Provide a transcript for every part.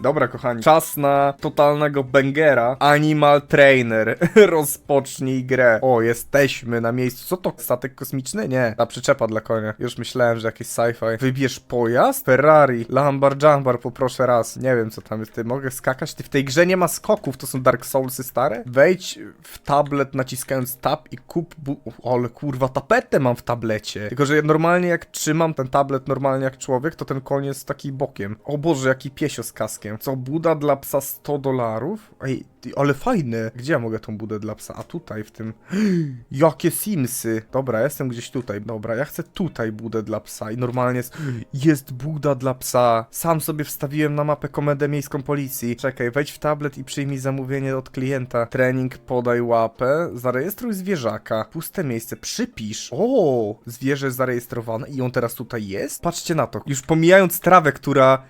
Dobra, kochani, czas na totalnego bangera. Animal Trainer. Rozpocznij grę. O, jesteśmy na miejscu. Co to? Statek kosmiczny? Nie. Ta przyczepa dla konia. Już myślałem, że jakieś sci-fi. Wybierz pojazd? Ferrari. Lambar Jambar, poproszę raz. Nie wiem, co tam jest. Ty mogę skakać? Ty w tej grze nie ma skoków. To są Dark Soulsy stare? Wejdź w tablet naciskając tab i kup bu... O, ale kurwa, tapetę mam w tablecie. Tylko, że normalnie jak trzymam ten tablet normalnie jak człowiek, to ten koń jest taki bokiem. O Boże, jaki piesio z kaskiem. Co, buda dla psa 100 dolarów? Ej, ale fajne. Gdzie ja mogę tą budę dla psa? A tutaj, w tym... Jakie Simsy. Dobra, jestem gdzieś tutaj. Dobra, ja chcę tutaj budę dla psa i normalnie jest... Jest buda dla psa. Sam sobie wstawiłem na mapę komendę miejską policji. Czekaj, wejdź w tablet i przyjmij zamówienie od klienta. Trening, podaj łapę. Zarejestruj zwierzaka. Puste miejsce, przypisz. O, zwierzę zarejestrowane i on teraz tutaj jest? Patrzcie na to. Już pomijając trawę, która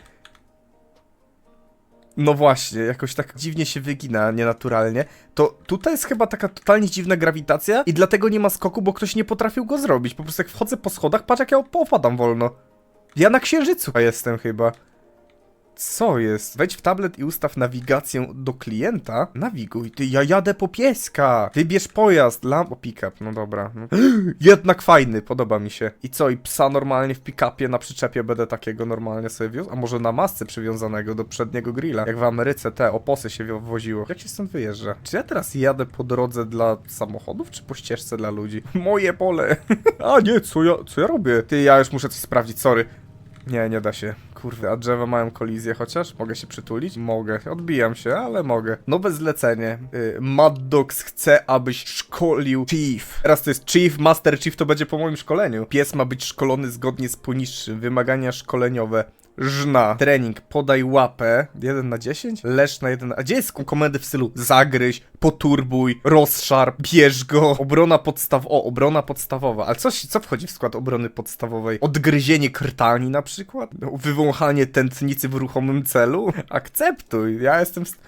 no właśnie, jakoś tak dziwnie się wygina, nienaturalnie. To tutaj jest chyba taka totalnie dziwna grawitacja i dlatego nie ma skoku, bo ktoś nie potrafił go zrobić. Po prostu jak wchodzę po schodach, patrz jak ja opadam wolno. Ja na księżycu jestem chyba. Co jest? Wejdź w tablet i ustaw nawigację do klienta. Nawiguj. Ty, ja jadę po pieska. Wybierz pojazd. Lamp... O, pick-up. No dobra. No. Jednak fajny, podoba mi się. I co? I psa normalnie w pick-upie na przyczepie będę takiego normalnie sobie wiózł? A może na masce przywiązanego do przedniego grilla? Jak w Ameryce te oposy się woziło. Jak się stąd wyjeżdża? Czy ja teraz jadę po drodze dla samochodów, czy po ścieżce dla ludzi? Moje pole. A nie, co ja, co ja robię? Ty, ja już muszę coś sprawdzić, sorry. Nie, nie da się. Kurde, a drzewa mają kolizję chociaż? Mogę się przytulić? Mogę. Odbijam się, ale mogę. Nowe zlecenie. Y, Mad Dogs chce, abyś szkolił Chief. Teraz to jest Chief, Master Chief to będzie po moim szkoleniu. Pies ma być szkolony zgodnie z poniższym. Wymagania szkoleniowe. Żna. Trening. Podaj łapę. 1 na 10? Leż na 1 na... A gdzie jest komendy w stylu zagryź, poturbuj, rozszarp, bierz go. Obrona podstaw... O, obrona podstawowa. Ale coś, co wchodzi w skład obrony podstawowej? Odgryzienie krtani na przykład? No, Wywąchanie tętnicy w ruchomym celu? Akceptuj. Ja jestem... st-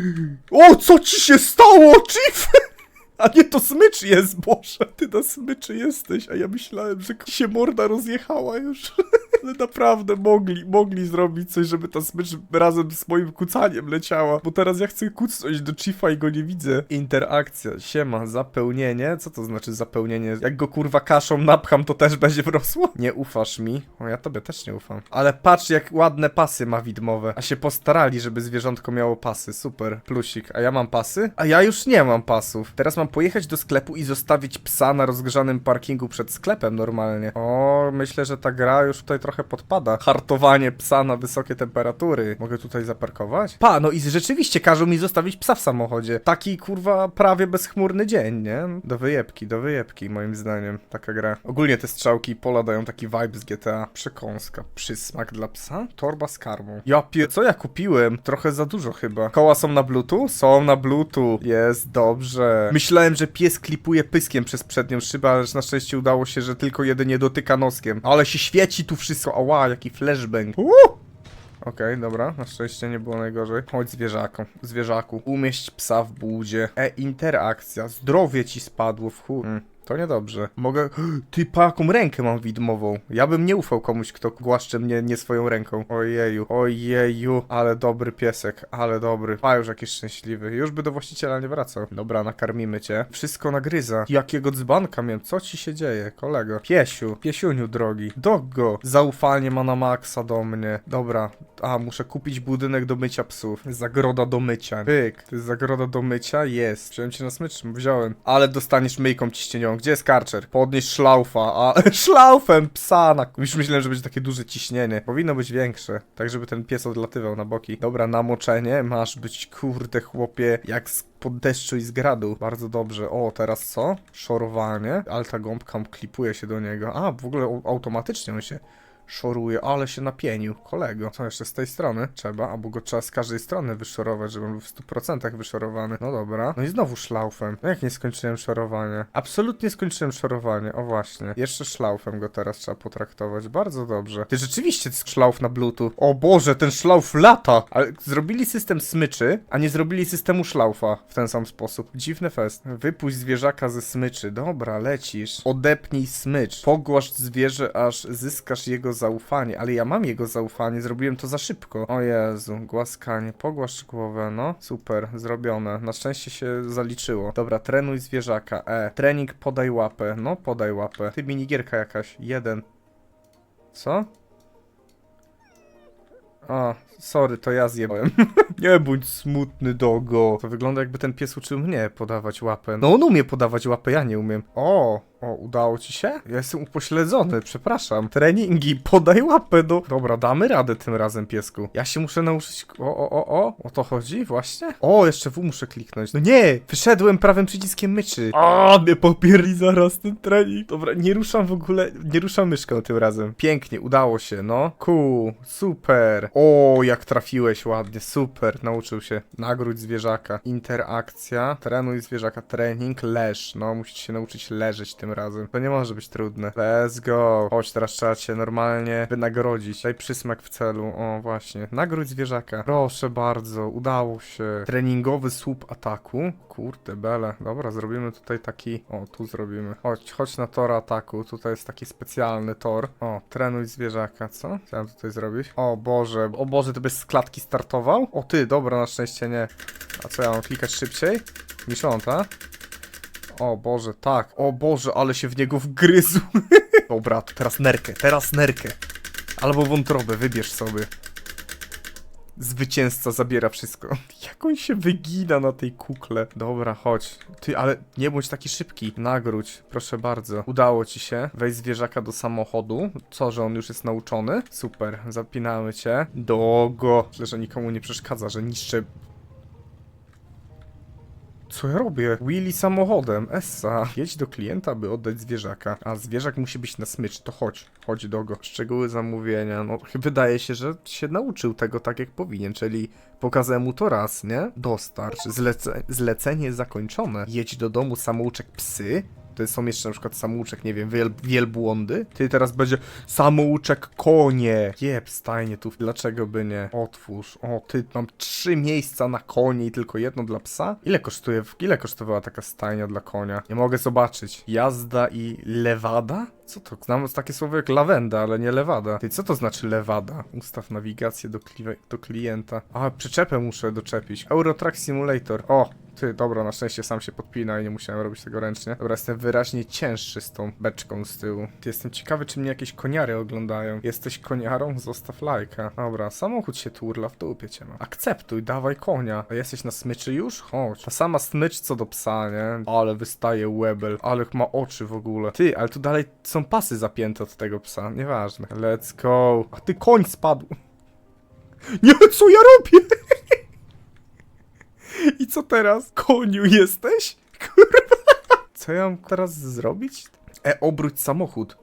O, co ci się stało, Chief? A nie, to smycz jest, Boże, ty na smyczy jesteś, a ja myślałem, że się morda rozjechała już. Ale naprawdę mogli, mogli zrobić coś, żeby ta smycz razem z moim kucaniem leciała. Bo teraz ja chcę kucnąć do Chiefa i go nie widzę. Interakcja, siema, zapełnienie. Co to znaczy zapełnienie? Jak go kurwa kaszą napcham, to też będzie wrosło? Nie ufasz mi? O, ja tobie też nie ufam. Ale patrz, jak ładne pasy ma widmowe. A się postarali, żeby zwierzątko miało pasy. Super, plusik. A ja mam pasy? A ja już nie mam pasów. Teraz mam pojechać do sklepu i zostawić psa na rozgrzanym parkingu przed sklepem normalnie. O, myślę, że ta gra już tutaj trochę podpada. Hartowanie psa na wysokie temperatury. Mogę tutaj zaparkować? Pa, no i rzeczywiście każą mi zostawić psa w samochodzie. Taki kurwa prawie bezchmurny dzień, nie? Do wyjebki, do wyjebki moim zdaniem. Taka gra. Ogólnie te strzałki i pola dają taki vibe z GTA. Przekąska. Przysmak dla psa? Torba z karmą. Ja pie... Co ja kupiłem? Trochę za dużo chyba. Koła są na bluetooth? Są na bluetooth. Jest dobrze. Myślałem, że pies klipuje pyskiem przez przednią szybę, ale na szczęście udało się, że tylko jedynie dotyka noskiem. Ale się świeci tu wszystko. Ała, jaki flashbang. Okej, dobra, na szczęście nie było najgorzej. Chodź zwierzaku, zwierzaku. Umieść psa w budzie. E, interakcja. Zdrowie ci spadło w chuj. Hmm. To niedobrze. Mogę... Ty, pa, jaką rękę mam widmową. Ja bym nie ufał komuś, kto głaszcze mnie nie swoją ręką. Ojeju, ojeju. Ale dobry piesek, ale dobry. A, już jakiś szczęśliwy. Już by do właściciela nie wracał. Dobra, nakarmimy cię. Wszystko nagryza. Jakiego dzbanka miałem? Co ci się dzieje, kolego? Piesiu, piesiuniu drogi. Doggo. Zaufanie ma na maksa do mnie. Dobra. A, muszę kupić budynek do mycia psów. Zagroda do mycia. Pyk. To jest zagroda do mycia? Jest. Wziąłem cię na smycz, wziąłem. Ale dostaniesz myjką ciśnieniową. Gdzie jest karczer? Podnieś szlaufa, a szlaufem psa na... Już myślałem, że będzie takie duże ciśnienie. Powinno być większe, tak żeby ten pies odlatywał na boki. Dobra, namoczenie. Masz być, kurde chłopie, jak z pod deszczu i z gradu. Bardzo dobrze. O, teraz co? Szorowanie. Ale ta gąbka klipuje się do niego. A, w ogóle au- automatycznie on się szoruje, ale się napienił, kolego. Co jeszcze z tej strony? Trzeba, albo go trzeba z każdej strony wyszorować, żeby był w 100% wyszorowany. No dobra. No i znowu szlaufem. No jak nie skończyłem szorowanie? Absolutnie skończyłem szorowanie, o właśnie. Jeszcze szlaufem go teraz trzeba potraktować, bardzo dobrze. Ty rzeczywiście jest szlauf na bluetooth. O Boże, ten szlauf lata! Ale zrobili system smyczy, a nie zrobili systemu szlaufa w ten sam sposób. Dziwny fest. Wypuść zwierzaka ze smyczy. Dobra, lecisz. Odepnij smycz. Pogłaszcz zwierzę, aż zyskasz jego zaufanie, ale ja mam jego zaufanie, zrobiłem to za szybko. O Jezu, głaskanie, pogłaszcz głowę, no. Super, zrobione. Na szczęście się zaliczyło. Dobra, trenuj zwierzaka, e. Trening podaj łapę, no podaj łapę. Ty, minigierka jakaś, jeden. Co? A, sorry, to ja zjebałem. nie bądź smutny, dogo. To wygląda jakby ten pies uczył mnie podawać łapę. No on umie podawać łapę, ja nie umiem. O, o, udało ci się? Ja jestem upośledzony, przepraszam. Treningi, podaj łapę, do... Dobra, damy radę tym razem, piesku. Ja się muszę nauczyć... O, o, o, o, o to chodzi właśnie? O, jeszcze W muszę kliknąć. No nie, wyszedłem prawym przyciskiem myczy. A, mnie popierli zaraz ten trening. Dobra, nie ruszam w ogóle, nie ruszam myszką tym razem. Pięknie, udało się, no. Cool, super. O, jak trafiłeś ładnie, super. Nauczył się. Nagródź zwierzaka. Interakcja, trenuj zwierzaka, trening, leż. No, musisz się nauczyć leżeć tym razem. To nie może być trudne. Let's go. Chodź, teraz trzeba cię normalnie wynagrodzić. Daj przysmak w celu. O, właśnie. Nagródź zwierzaka. Proszę bardzo, udało się. Treningowy słup ataku. Kurde, bele. Dobra, zrobimy tutaj taki... O, tu zrobimy. Chodź, chodź na tor ataku. Tutaj jest taki specjalny tor. O, trenuj zwierzaka, co? Mam tutaj zrobić? O Boże, o Boże, ty byś z klatki startował? O ty, dobra, na szczęście nie. A co, ja mam klikać szybciej? Tak? O Boże, tak. O Boże, ale się w niego wgryzł. Dobra, teraz nerkę, teraz nerkę. Albo wątrobę, wybierz sobie. Zwycięzca zabiera wszystko. Jak on się wygina na tej kukle. Dobra, chodź. Ty, ale nie bądź taki szybki. Nagródź, proszę bardzo. Udało ci się. Weź zwierzaka do samochodu. Co, że on już jest nauczony? Super, zapinamy cię. Dogo. Myślę, że nikomu nie przeszkadza, że niszczę co ja robię? Willy samochodem, Essa. Jedź do klienta, by oddać zwierzaka. A zwierzak musi być na smycz, to chodź. Chodź dogo. Szczegóły zamówienia. No, wydaje się, że się nauczył tego tak jak powinien, czyli pokazałem mu to raz, nie? Dostarcz. Zlece zlecenie zakończone. Jedź do domu samouczek psy. To są jeszcze na przykład samouczek, nie wiem, wiel wielbłądy. Ty teraz będzie samouczek konie. Jeb, stajnie tu. Dlaczego by nie? Otwórz. O, ty, mam trzy miejsca na konie i tylko jedno dla psa? Ile kosztuje, ile kosztowała taka stajnia dla konia? Nie mogę zobaczyć. Jazda i lewada? Co to? Znam takie słowo jak lawenda, ale nie lewada. Ty, co to znaczy lewada? Ustaw nawigację do, do klienta. A, przyczepę muszę doczepić. Eurotrack Simulator. O, ty, dobra, na szczęście sam się podpina i nie musiałem robić tego ręcznie. Dobra, jestem wyraźnie cięższy z tą beczką z tyłu. Ty, jestem ciekawy, czy mnie jakieś koniary oglądają. Jesteś koniarą? Zostaw lajka. Dobra, samochód się turla, w dupie cię ma. Akceptuj, dawaj konia. A jesteś na smyczy już? Chodź. Ta sama smycz co do psa, nie? Ale wystaje łebel. Ale ma oczy w ogóle. Ty, ale tu dalej są pasy zapięte od tego psa. Nieważne. Let's go. A ty koń spadł. Nie, co ja robię? I co teraz? Koniu jesteś? Kurwa. Co ja mam teraz zrobić? E, obróć samochód.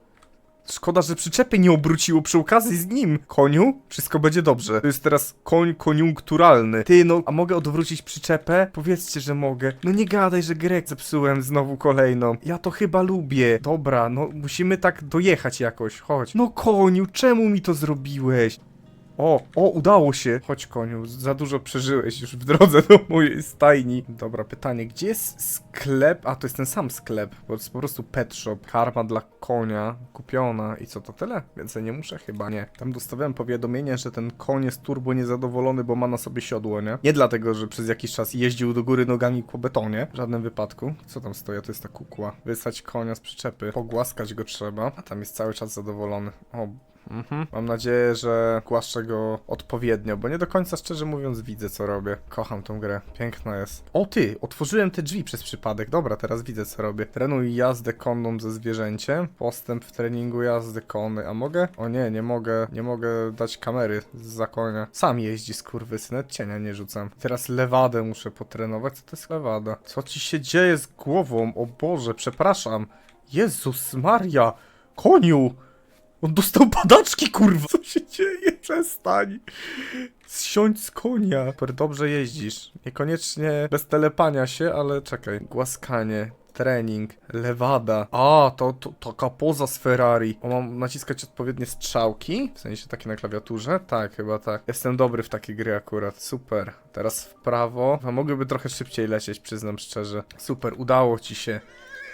Szkoda, że przyczepy nie obróciło przy okazji z nim. Koniu, wszystko będzie dobrze. To jest teraz koń koniunkturalny. Ty, no, a mogę odwrócić przyczepę? Powiedzcie, że mogę. No nie gadaj, że grę zepsułem znowu kolejną. Ja to chyba lubię. Dobra, no musimy tak dojechać jakoś. Chodź. No koniu, czemu mi to zrobiłeś? O, o, udało się. Chodź, koniu, za dużo przeżyłeś już w drodze do mojej stajni. Dobra, pytanie, gdzie jest sklep? A, to jest ten sam sklep, bo jest po prostu pet shop. Karma dla konia kupiona i co, to tyle? Więcej nie muszę? Chyba nie. Tam dostawałem powiadomienie, że ten koń jest turbo niezadowolony, bo ma na sobie siodło, nie? Nie dlatego, że przez jakiś czas jeździł do góry nogami po betonie. W żadnym wypadku. Co tam stoi? To jest ta kukła. Wysać konia z przyczepy. Pogłaskać go trzeba. A tam jest cały czas zadowolony. O, Mhm. Mam nadzieję, że głaszczę go odpowiednio, bo nie do końca szczerze mówiąc widzę co robię. Kocham tą grę. Piękna jest. O ty! Otworzyłem te drzwi przez przypadek. Dobra, teraz widzę co robię. Trenuj jazdę konną ze zwierzęciem. Postęp w treningu jazdy kony. A mogę? O nie, nie mogę. Nie mogę dać kamery z konia. Sam jeździ skurwysy, nawet cienia nie rzucam. Teraz lewadę muszę potrenować. Co to jest lewada? Co ci się dzieje z głową? O Boże, przepraszam. Jezus Maria! Koniu! On dostał padaczki, kurwa! Co się dzieje? Przestań! Zsiądź z konia! Super, dobrze jeździsz. Niekoniecznie bez telepania się, ale czekaj. Głaskanie. Trening, lewada. A, to, to taka poza z Ferrari. O, mam naciskać odpowiednie strzałki? W sensie takie na klawiaturze? Tak, chyba tak. Jestem dobry w takie gry akurat. Super. Teraz w prawo. A mogłyby trochę szybciej lecieć, przyznam szczerze. Super, udało ci się.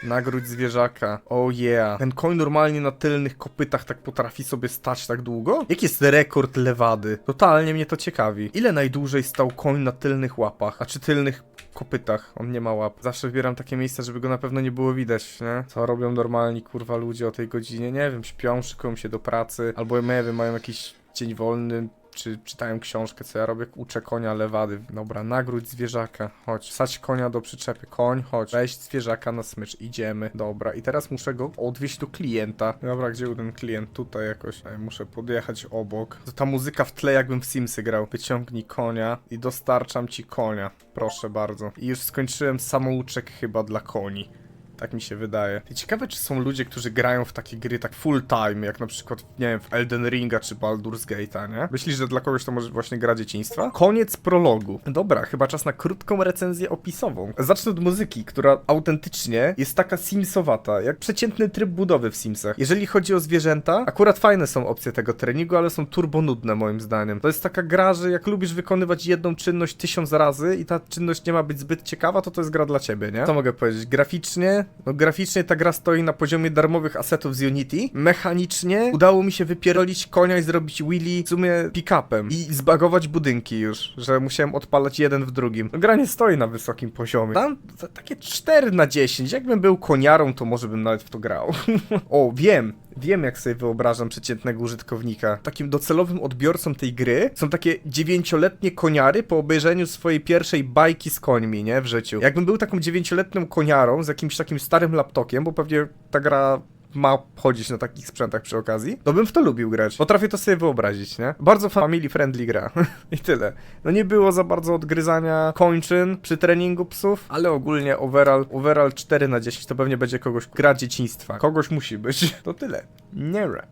Nagródź zwierzaka. Oh yeah. Ten koń normalnie na tylnych kopytach tak potrafi sobie stać tak długo? Jaki jest rekord lewady? Totalnie mnie to ciekawi. Ile najdłużej stał koń na tylnych łapach? A czy tylnych kopytach? On nie ma łap. Zawsze wybieram takie miejsca, żeby go na pewno nie było widać, nie? Co robią normalni kurwa ludzie o tej godzinie? Nie wiem, śpią, szykują się do pracy, albo nie wiem, mają jakiś dzień wolny, czy czytają książkę, co ja robię, uczę konia lewady. Dobra, nagródź zwierzaka, chodź. Sać konia do przyczepy, koń, chodź. Weź zwierzaka na smycz, idziemy. Dobra, i teraz muszę go odwieźć do klienta. Dobra, gdzie był ten klient? Tutaj jakoś. Ej, muszę podjechać obok. To ta muzyka w tle, jakbym w Simsy grał. Wyciągnij konia i dostarczam ci konia. Proszę bardzo. I już skończyłem samouczek chyba dla koni. Tak mi się wydaje. I ciekawe, czy są ludzie, którzy grają w takie gry tak full time, jak na przykład, nie wiem, w Elden Ringa czy Baldur's Gate'a, nie? Myślisz, że dla kogoś to może właśnie gra dzieciństwa? Koniec prologu. Dobra, chyba czas na krótką recenzję opisową. Zacznę od muzyki, która autentycznie jest taka simsowata, jak przeciętny tryb budowy w Simsach. Jeżeli chodzi o zwierzęta, akurat fajne są opcje tego treningu, ale są turbo nudne moim zdaniem. To jest taka gra, że jak lubisz wykonywać jedną czynność tysiąc razy i ta czynność nie ma być zbyt ciekawa, to to jest gra dla ciebie, nie? Co mogę powiedzieć? Graficznie no graficznie ta gra stoi na poziomie darmowych asetów z Unity. Mechanicznie udało mi się wypierolić konia i zrobić wheelie w sumie pick-upem i zbagować budynki już, że musiałem odpalać jeden w drugim. No, gra nie stoi na wysokim poziomie. Tam takie 4 na 10. Jakbym był koniarą, to może bym nawet w to grał. o, wiem. Wiem, jak sobie wyobrażam przeciętnego użytkownika. Takim docelowym odbiorcą tej gry są takie dziewięcioletnie koniary po obejrzeniu swojej pierwszej bajki z końmi, nie? W życiu. Jakbym był taką dziewięcioletnią koniarą z jakimś takim starym laptokiem, bo pewnie ta gra ma chodzić na takich sprzętach przy okazji, to bym w to lubił grać. Potrafię to sobie wyobrazić, nie? Bardzo family friendly gra. I tyle. No nie było za bardzo odgryzania kończyn przy treningu psów, ale ogólnie overall, overall 4 na 10 to pewnie będzie kogoś gra dzieciństwa. Kogoś musi być. To tyle. Nie.